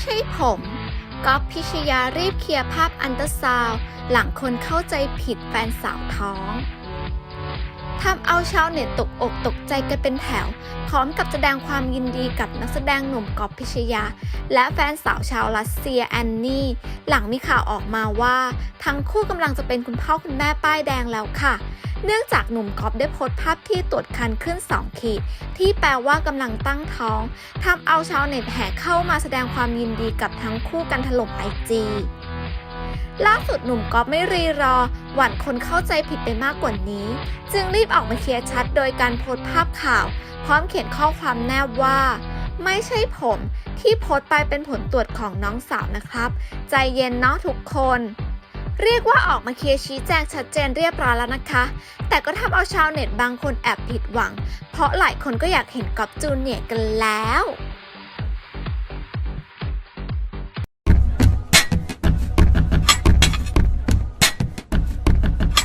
ใช่ผมก๊อฟพิชยารีบเคลียร์ภาพอันเตอร์ซาวหลังคนเข้าใจผิดแฟนสาวท้อง ทำเอาชาวเน็ตตกอกตกใจกันเป็นแถว พร้อมกับแสดงความยินดีกับนักแสดงหนุ่มกอฟพิชยา และแฟนสาวชาวรัสเซียแอนนี่ หลังมีข่าวออกมาว่า ทั้งคู่กำลังจะเป็นคุณพ่อคุณแม่ป้ายแดงแล้วค่ะ เนื่องจากหนุ่มกอฟได้โพสต์ภาพที่ตรวจคันขึ้น 2 ขีด ที่แปลว่ากำลังตั้งท้องทำเอาชาวเน็ตแห่เข้ามาแสดงความยินดีกับทั้งคู่กันถล่มไอจี ล่าสุดหนุ่มก๊อฟไม่รีรอ หวั่นคนเข้าใจผิดไปมากกว่านี้ จึงรีบออกมาเคลียร์ชัดโดยการโพสต์ภาพข่าว พร้อมเขียนข้อความแนบว่า ไม่ใช่ผมที่โพสต์ไปเป็นผลตรวจของน้องสาวนะครับ ใจเย็นเนาะทุกคน เรียกว่าออกมาเคลียร์ชี้แจงชัดเจนเรียบร้อยแล้วนะคะ แต่ก็ทำเอาชาวเน็ตบางคนแอบผิดหวัง เพราะหลายคนก็อยากเห็นก๊อฟจูเนียกันแล้ว